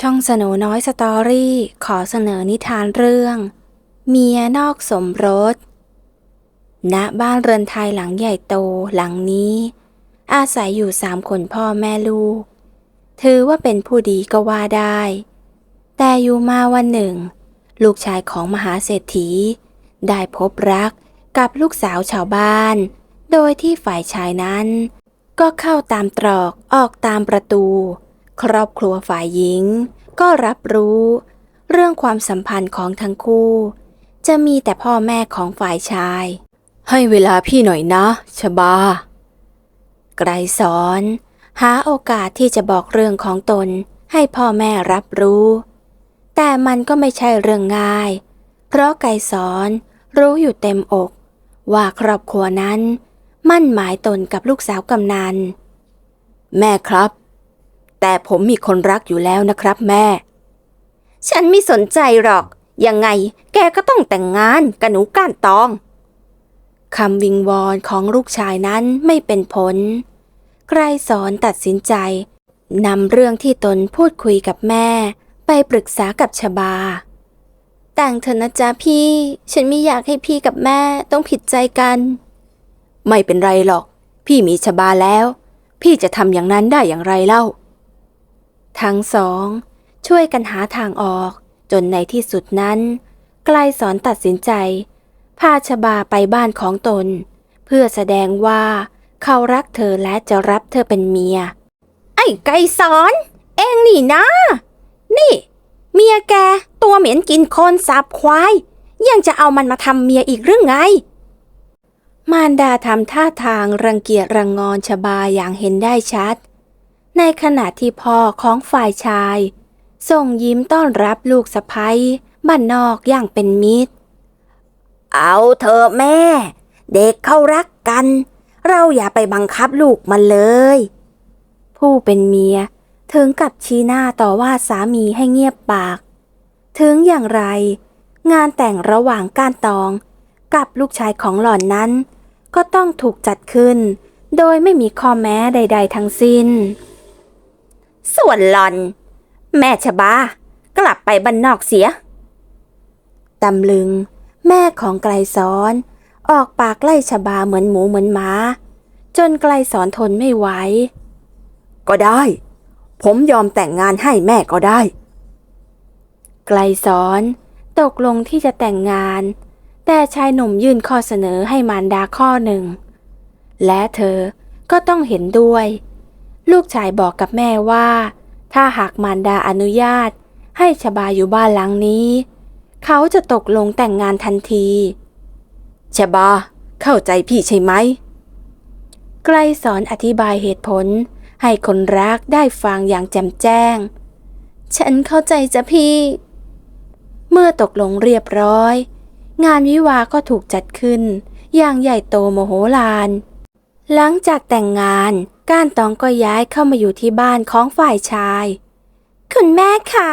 ช่องสโนน้อยสตอรี่ ขอเสนอนิทานเรื่อง เมียนอกสมรส ณ บ้านเรือนไทยหลังใหญ่โตหลังนี้ อาศัยอยู่สามคนพ่อแม่ลูก ถือว่าเป็นผู้ดีก็ว่าได้ แต่อยู่มาวันหนึ่ง ลูกชายของมหาเศรษฐี ได้พบรักกับลูกสาวชาวบ้าน โดยที่ฝ่ายชายนั้น ก็เข้าตามตรอกออกตามประตู ครอบครัวฝ่ายหญิง ก็รับรู้ เรื่องความสัมพันธ์ของทั้งคู่ จะมีแต่พ่อแม่ของฝ่ายชาย ให้เวลาพี่หน่อยนะชบา ไกรสอน หาโอกาสที่จะบอกเรื่องของตนให้พ่อแม่รับรู้ แต่มันก็ไม่ใช่เรื่องง่าย เพราะไกรสอนรู้อยู่เต็มอก ว่าครอบครัวนั้น มั่นหมายตนกับลูกสาวกำนัน แม่ครับ แต่ผมมีคนรักอยู่แล้วนะครับแม่ ฉันไม่สนใจหรอก ยังไงแกก็ต้องแต่งงานกับหนูก้านตอง คำวิงวอนของลูกชายนั้นไม่เป็นผลไกรสอนตัดสินใจนำเรื่องที่ตนพูดคุยกับแม่ ไปปรึกษากับชบา แต่งเถอะนะจ๊ะพี่ ฉันไม่อยากให้พี่กับแม่ต้องผิดใจกัน ไม่เป็นไรหรอก พี่มีชบาแล้ว พี่จะทำอย่างนั้นได้อย่างไรเล่า ทั้งสอง ช่วยกันหาทางออก จนในที่สุดนั้นไกลสอนตัดสินใจ พาชบาไปบ้านของตน เพื่อแสดงว่าเขารักเธอและจะรับเธอเป็นเมีย ไอ้ไกรสอน เองนี่นะ นี่ เมียแกตัวเหม็นกินคนสับควาย ยังจะเอามันมาทำเมียอีกหรือไง มารดาทำท่าทางรังเกียจรังงอนชบาอย่างเห็นได้ชัด ในขณะที่พ่อของฝ่ายชาย ส่งยิ้มต้อนรับลูกสะพ้ยบ้านนอกอย่างเป็นมิตร เอาเถอะแม่ เด็กเขารักกัน เราอย่าไปบังคับลูกมันเลย ผู้เป็นเมียถึงกับชี้หน้าต่อว่าสามีให้เงียบปาก ถึงอย่างไร งานแต่งระหว่างก้านตอง กับลูกชายของหล่อนนั้น ก็ต้องถูกจัดขึ้น โดยไม่มีข้อแม้ใด ๆ ทั้งสิ้น ส่วนหลอน แม่ชบากลับไปบ้านนอกเสีย ตำลึง แม่ของไกลสอน ออกปากไล่ชบาเหมือนหมูเหมือนหมา จนไกลสอนทนไม่ไหว ก็ได้ ผมยอมแต่งงานให้แม่ก็ได้ ไกลสอนตกลงที่จะแต่งงาน แต่ชายหนุ่มยื่นข้อเสนอให้มารดาข้อหนึ่ง และเธอก็ต้องเห็นด้วย ลูกชายบอกกับแม่ว่า ถ้าหากมารดาอนุญาต ให้ชบาอยู่บ้านหลังนี้ เขาจะตกลงแต่งงานทันทีชบา เข้าใจพี่ใช่ไหมไกลสอนอธิบายเหตุผล ให้คนรักได้ฟังอย่างแจ่มแจ้ง ฉันเข้าใจจ้ะพี่ เมื่อตกลงเรียบร้อย งานวิวาก็ถูกจัดขึ้น อย่างใหญ่โตโมโหลาน หลังจากแต่งงานก้านตองก็ย้ายเข้ามาอยู่ที่บ้านของฝ่ายชาย คุณแม่คะ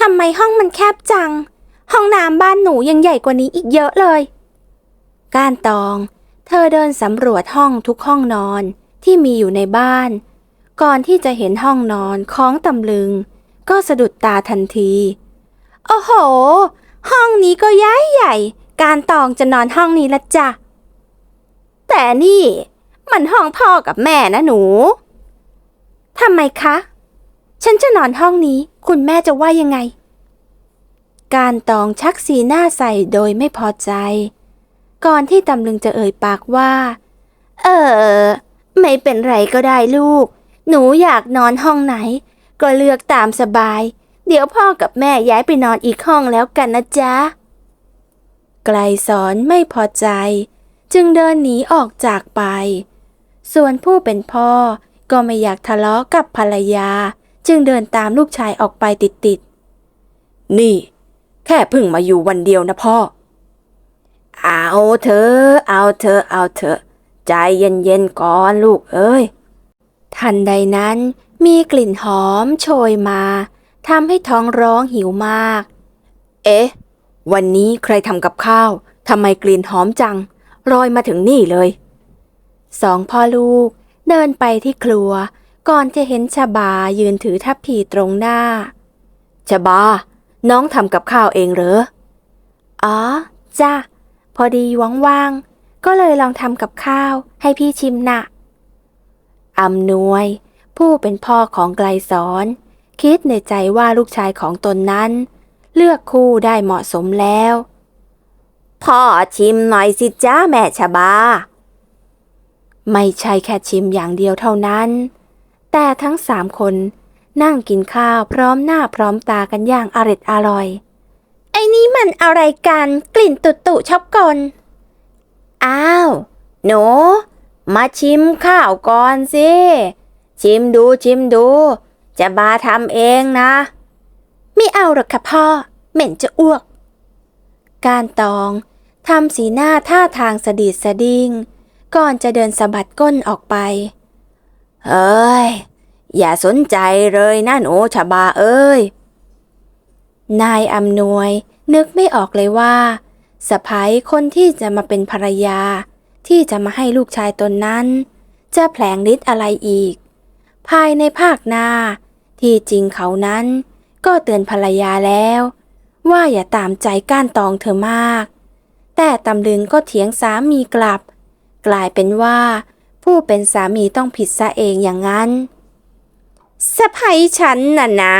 ทำไมห้องมันแคบจัง ห้องน้ำบ้านหนูยังใหญ่กว่านี้อีกเยอะเลย ก้านตอง เธอเดินสำรวจห้องทุกห้องนอนที่มีอยู่ในบ้าน ก่อนที่จะเห็นห้องนอนของตำลึง ก็สะดุดตาทันที โอ้โห ห้องนี้ก็ย้ายใหญ่ การตองจะนอนห้องนี้ละจ้ะแต่นี่ มันห้องพ่อกับแม่นะหนูทำไมคะ ฉันจะนอนห้องนี้ คุณแม่จะว่ายังไง การตองชักสีหน้าใส่โดยไม่พอใจ ก่อนที่ตำลึงจะเอ่ยปากว่า เออ ไม่เป็นไรก็ได้ลูก หนูอยากนอนห้องไหน ก็เลือกตามสบาย เดี๋ยวพ่อกับแม่ย้ายไปนอนอีกห้องแล้วกันนะจ๊ะ ไกลสอนไม่พอใจ จึงเดินหนีออกจากไป ส่วนผู้เป็นพ่อ ก็ไม่อยากทะเลาะกับภรรยา จึงเดินตามลูกชายออกไปติดๆ นี่ แค่เพิ่งมาอยู่วันเดียวนะพ่อ เอาเถอะเอาเถอะเอาเถอะใจเย็นๆก่อนลูกเอ้ย ทันใดนั้นมีกลิ่นหอมโชยมาทำให้ท้องร้องหิวมาก เอ๊ะ วันนี้ใครทำกับข้าวทำไมกลิ่นหอมจังลอยมาถึงนี่เลย สองพ่อลูก เดินไปที่ครัว ก่อนจะเห็นชบายืนถือทัพพีตรงหน้า ชบา น้องทำกับข้าวเองเหรอ อ๋อ จ้ะพอดีว่างๆ ก็เลยลองทำกับข้าวให้พี่ชิมนะ่ะอำนวย ผู้เป็นพ่อของไกลสอน คิดในใจว่าลูกชายของตนนั้น เลือกคู่ได้เหมาะสมแล้ว พ่อชิมหน่อยสิจ้าแม่ชบา ไม่ใช่แค่ชิมอย่างเดียวเท่านั้น แต่ทั้งสามคนนั่งกินข้าวพร้อมหน้าพร้อมตากันอย่างอร็ดอร่อย ไอ้นี่มันอะไรกันกลิ่นตุตุชอบกลอ้าว หนู มาชิมข้าวก่อนสิ ชิมดูชิมดู จะบาทำเองนะ ไม่เอาหรอกค่ะพ่อ เหม็นจะอ้วก การตองทำสีหน้าท่าทางสะดิดสะดิ้ง ก่อนจะเดินสะบัดก้นออกไป เอ้ย อย่าสนใจเลยนะหนูชบาเอ้ย นายอำนวยนึกไม่ออกเลยว่าสะพ้ายคนที่จะมาเป็นภรรยา ที่จะมาให้ลูกชายตนนั้น จะแผลงฤทธิ์อะไรอีก ภายในภาคหน้า ที่จริงเขานั้น ก็เตือนภรรยาแล้ว ว่าอย่าตามใจก้านตองเธอมาก แต่ตำลึงก็เถียงสามีกลับ กลายเป็นว่า ผู้เป็นสามีต้องผิดซะเองอย่างนั้นสะพ้ยฉันน่ะนะ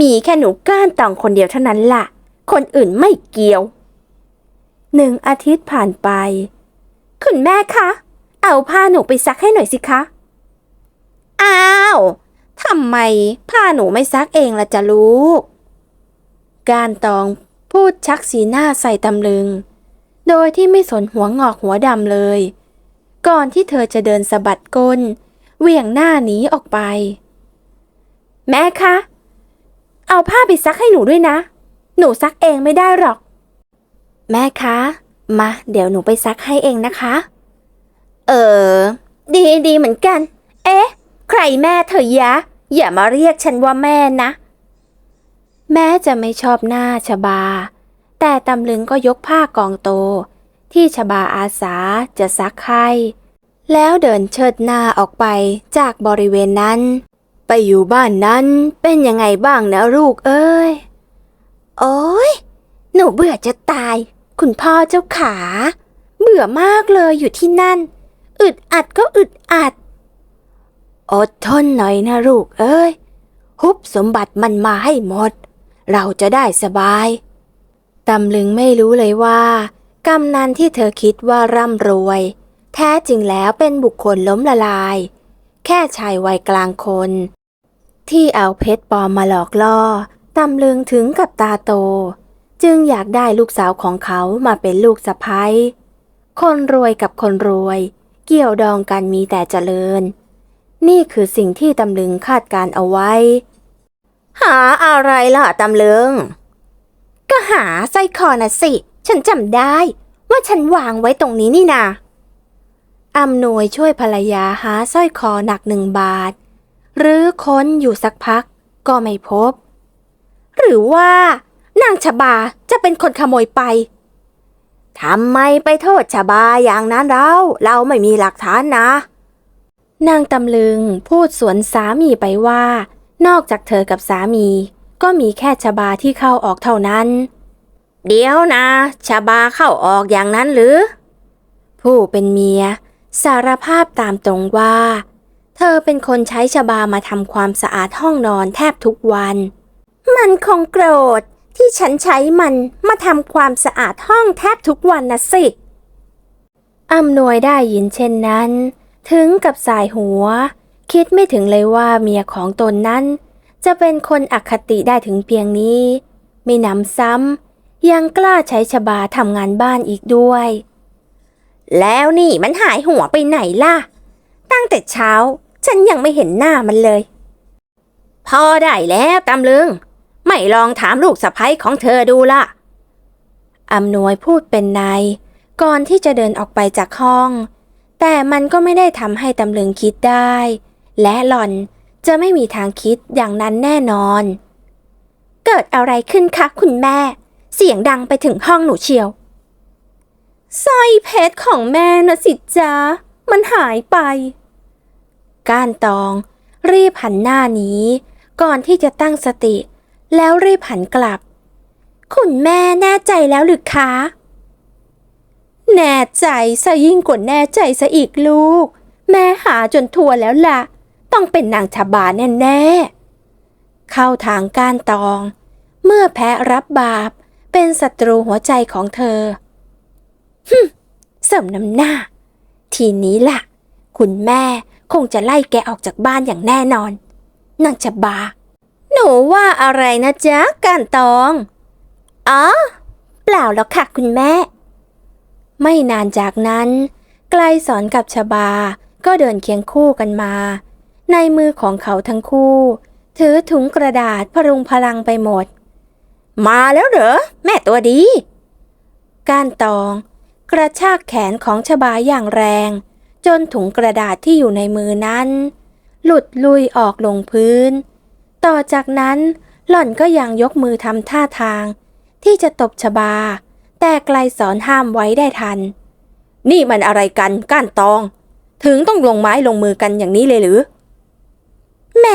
มีแค่หนูก้านตองคนเดียวเท่านั้นล่ะ คนอื่นไม่เกี่ยว หนึ่งอาทิตย์ผ่านไป คุณแม่คะ เอาผ้าหนูไปซักให้หน่อยสิคะ อ้าวทำไมผ้าหนูไม่ซักเองล่ะจ๊ะลูก การตองพูดชักสีหน้าใส่ตำลึง โดยที่ไม่สนหัวงอกหัวดำเลย ก่อนที่เธอจะเดินสะบัดก้นเหวี่ยงหน้าหนีออกไป แม่คะ เอาผ้าไปซักให้หนูด้วยนะ หนูซักเองไม่ได้หรอก แม่คะ มา เดี๋ยวหนูไปซักให้เองนะคะ เออ ดีดีเหมือนกัน เอ๊ะ ใครแม่เธอยะ อย่ามาเรียกฉันว่าแม่นะ แม้จะไม่ชอบหน้าชบา แต่ตำลึงก็ยกผ้ากองโต ที่ชบาอาสาจะซักให้แล้วเดินเชิดหน้าออกไปจากบริเวณนั้น ไปอยู่บ้านนั้นเป็นยังไงบ้างนะลูกเอ้ย โอ้ยหนูเบื่อจะตาย คุณพ่อเจ้าขา เบื่อมากเลยอยู่ที่นั่น อึดอัดก็อึดอัด อดทนหน่อยนะลูกเอ้ย ฮุบสมบัติมันมาให้หมด เราจะได้สบาย ตำลึงไม่รู้เลยว่ากำนันที่เธอคิดว่าร่ำรวย แท้จริงแล้วเป็นบุคคลล้มละลาย แค่ชายวัยกลางคน ที่เอาเพชรปลอมมาหลอกล่อตำลึงถึงกับตาโต จึงอยากได้ลูกสาวของเขามาเป็นลูกสะพ้ยคนรวยกับคนรวย เกี่ยวดองกันมีแต่เจริญ นี่คือสิ่งที่ตำลึงคาดการเอาไว้ หาอะไรล่ะตำลึง ก็หาสร้อยคอน่ะสิ ฉันจำได้ ว่าฉันวางไว้ตรงนี้นี่นาอำนวยช่วยภรรยาหาสร้อยคอหนักหนึ่งบาท หรือค้นอยู่สักพักก็ไม่พบ หรือว่านางชบาจะเป็นคนขโมยไปทำไมไปโทษชบาอย่างนั้นเราเราไม่มีหลักฐานนะ นางตำลึงพูดสวนสามีไปว่า นอกจากเธอกับสามี ก็มีแค่ชบาที่เข้าออกเท่านั้น เดี๋ยวนะชบาเข้าออกอย่างนั้นหรือ ผู้เป็นเมีย สารภาพตามตรงว่า เธอเป็นคนใช้ชบามาทำความสะอาดห้องนอนแทบทุกวัน มันคงโกรธที่ฉันใช้มันมาทำความสะอาดห้องแทบทุกวันนะสิอำนวยได้ยินเช่นนั้น ถึงกับสายหัว คิดไม่ถึงเลยว่าเมียของตนนั้น จะเป็นคนอคติได้ถึงเพียงนี้ ไม่นำซ้ำยังกล้าใช้ชบาทำงานบ้านอีกด้วย แล้วนี่มันหายหัวไปไหนล่ะ ตั้งแต่เช้า ฉันยังไม่เห็นหน้ามันเลย พอได้แล้วตำลึง ไม่ลองถามลูกสะใภ้ของเธอดูล่ะอำนวยพูดเป็นในายก่อนที่จะเดินออกไปจากห้อง แต่มันก็ไม่ได้ทำให้ตำลึงคิดได้ และหล่อน จะไม่มีทางคิดอย่างนั้นแน่นอน เกิดอะไรขึ้นคะคุณแม่ เสียงดังไปถึงห้องหนูเชียวสร้อยเพชรของแม่นะสิจ๊ะมันหายไป ก้านตองรีบหันหน้าหนีก่อนที่จะตั้งสติ แล้วรีบหันกลับ คุณแม่แน่ใจแล้วหรือคะ แน่ใจซะยิ่งกว่าแน่ใจซะอีกลูก แม่หาจนทัวแล้วล่ะ ต้องเป็นนางชบาแน่ๆ เข้าทางกานตอง เมื่อแพ้รับบาป เป็นศัตรูหัวใจของเธอฮึเสริมน้ำหน้า ทีนี้ล่ะ คุณแม่คงจะไล่แกออกจากบ้านอย่างแน่นอน นางชบา หนูว่าอะไรนะจ๊ะกานตอง อ๋อ เปล่าหรอกค่ะคุณแม่ ไม่นานจากนั้น ไกลสอนกับชบา ก็เดินเคียงคู่กันมา ในมือของเขาทั้งคู่ ถือถุงกระดาษพรุงพลังไปหมด มาแล้วเหรอ แม่ตัวดี ก้านตอง กระชากแขนของชบาอย่างแรง จนถุงกระดาษที่อยู่ในมือนั้น หลุดลุยออกลงพื้น ต่อจากนั้นหล่อนก็ยังยกมือทำท่าทาง ที่จะตบชบา แต่ไกลสอนห้ามไว้ได้ทัน นี่มันอะไรกันก้านตอง ถึงต้องลงไม้ลงมือกันอย่างนี้เลยหรือ แหม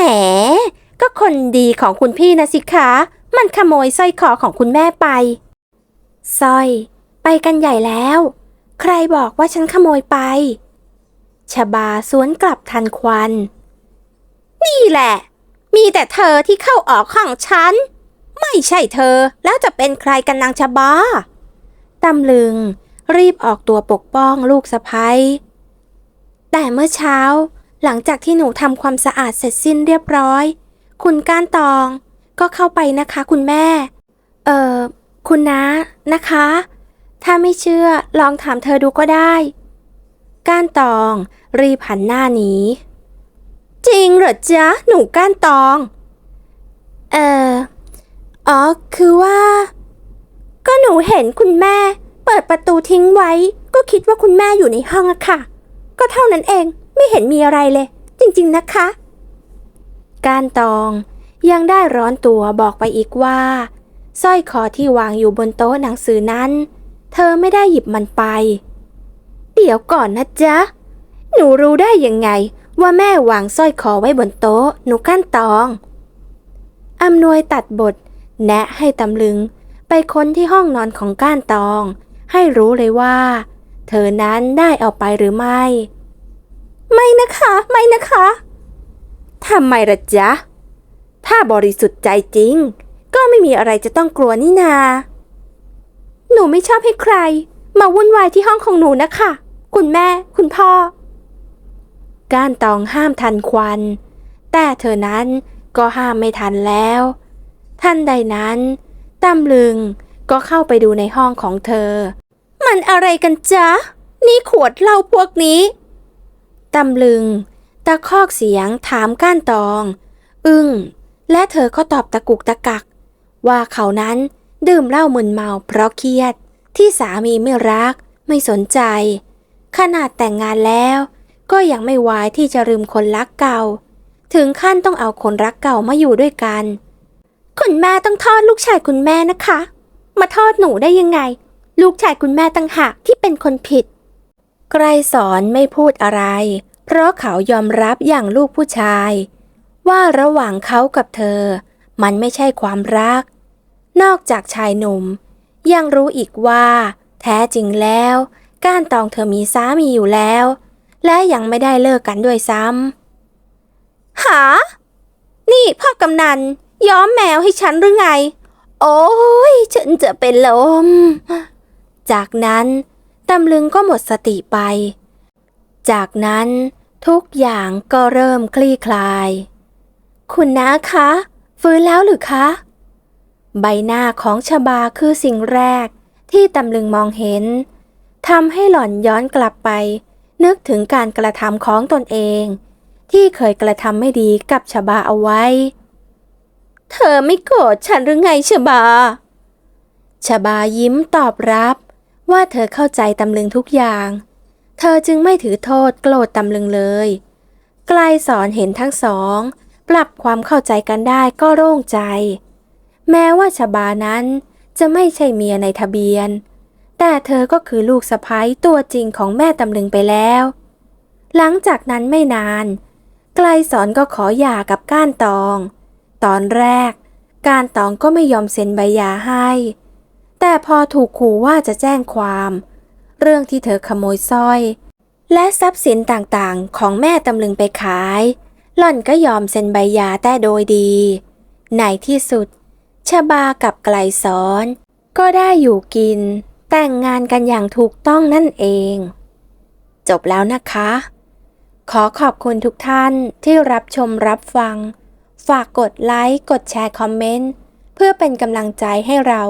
ก็คนดีของคุณพี่นะสิคะ มันขโมยสร้อยคอของคุณแม่ไปสร้อย ไปกันใหญ่แล้ว ใครบอกว่าฉันขโมยไป ชบาสวนกลับทันควัน นี่แหละ มีแต่เธอที่เข้าออกห้องฉัน ไม่ใช่เธอแล้วจะเป็นใครกันนางชบาตำลึงรีบออกตัวปกป้องลูกสะพ้ยแต่เมื่อเช้า หลังจากที่หนูทำความสะอาดเสร็จสิ้นเรียบร้อย คุณก้านตอง ก็เข้าไปนะคะคุณแม่ เอ่อ คุณนะนะคะ ถ้าไม่เชื่อลองถามเธอดูก็ได้ ก้านตอง รีบหันหน้าหนี จริงเหรอจ๊ะ หนูก้านตอง เอ่อ อ๋อ คือว่า ก็หนูเห็นคุณแม่ เปิดประตูทิ้งไว้ ก็คิดว่าคุณแม่อยู่ในห้องอะค่ะ ก็เท่านั้นเอง ไม่เห็นมีอะไรเลย จริง ๆ นะคะ การตองยังได้ร้อนตัวบอกไปอีกว่าสร้อยคอที่วางอยู่บนโต๊ะหนังสือนั้น เธอไม่ได้หยิบมันไป เดี๋ยวก่อนนะจ๊ะ หนูรู้ได้ยังไง ว่าแม่วางสร้อยคอไว้บนโต๊ะ หนูก้านตอง อำนวยตัดบท แนะให้ตำลึง ไปค้นที่ห้องนอนของก้านตอง ให้รู้เลยว่า เธอนั้นได้เอาไปหรือไม่ ไม่นะคะ ไม่นะคะทำไมละจ๊ะ ถ้าบริสุทธิ์ใจจริง ก็ไม่มีอะไรจะต้องกลัวนี่นา หนูไม่ชอบให้ใคร มาวุ่นวายที่ห้องของหนูนะคะ คุณแม่ คุณพ่อ ก้านตองห้ามทันควัน แต่เธอนั้นก็ห้ามไม่ทันแล้ว ท่านใดนั้นตำลึงก็เข้าไปดูในห้องของเธอ มันอะไรกันจ๊ะ นี่ขวดเหล้าพวกนี้ ตำลึง ตะคอกเสียงถามก้านตอง อึ้ง และเธอก็ตอบตะกุกตะกัก ว่าเขานั้นดื่มเหล้ามึนเมาเพราะเครียด ที่สามีไม่รัก ไม่สนใจ ขนาดแต่งงานแล้ว ก็ยังไม่วายที่จะลืมคนรักเก่า ถึงขั้นต้องเอาคนรักเก่ามาอยู่ด้วยกันคุณแม่ต้องทอดลูกชายคุณแม่นะคะ มาทอดหนูได้ยังไง ลูกชายคุณแม่ตั้งหากที่เป็นคนผิด ไกรสอนไม่พูดอะไร เพราะเขายอมรับอย่างลูกผู้ชาย ว่าระหว่างเขากับเธอ มันไม่ใช่ความรัก นอกจากชายหนุ่ม ยังรู้อีกว่า แท้จริงแล้ว ก้านตองเธอมีสามีอยู่แล้ว และยังไม่ได้เลิกกันด้วยซ้ำหา นี่พ่อกำนันย้อมแมวให้ฉันหรือไง โอ้ยฉันจะเป็นลม จากนั้น ตำลึงก็หมดสติไป จากนั้นทุกอย่างก็เริ่มคลี่คลาย คุณน้าคะ ฟื้นแล้วหรือคะ ใบหน้าของชบาคือสิ่งแรกที่ตำลึงมองเห็นทำให้หล่อนย้อนกลับไป นึกถึงการกระทำของตนเอง ที่เคยกระทำไม่ดีกับชบาเอาไว้ เธอไม่โกรธฉันหรือไงชบาชบายิ้มตอบรับ ว่าเธอเข้าใจตำลึงทุกอย่าง เธอจึงไม่ถือโทษโกรธตำลึงเลย ไกลสอนเห็นทั้งสอง ปรับความเข้าใจกันได้ก็โล่งใจ แม้ว่าชบานั้นจะไม่ใช่เมียในทะเบียน แต่เธอก็คือลูกสะพ้ยตัวจริงของแม่ตำลึงไปแล้ว หลังจากนั้นไม่นาน ไกลสอนก็ขอหย่ากับก้านตอง ตอนแรก การตองก็ไม่ยอมเซ็นใบหย่าให้ แต่พอถูกขู่ว่าจะแจ้งความ เรื่องที่เธอขโมยสร้อย และทรัพย์สินต่างๆ ของแม่ตำลึงไปขาย หล่อนก็ยอมเซ็นใบยาแต่โดยดีในที่สุด ชบากับไกลสอน ก็ได้อยู่กิน แต่งงานกันอย่างถูกต้องนั่นเอง จบแล้วนะคะ ขอขอบคุณทุกท่านที่รับชมรับฟัง ฝากกดไลค์ กดแชร์คอมเมนต์ เพื่อเป็นกำลังใจให้เรา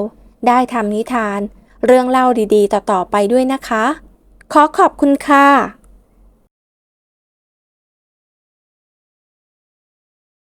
ได้ทำนิทาน เรื่องเล่าดีๆ ต่อๆไปด้วยนะคะ ขอขอบคุณค่ะ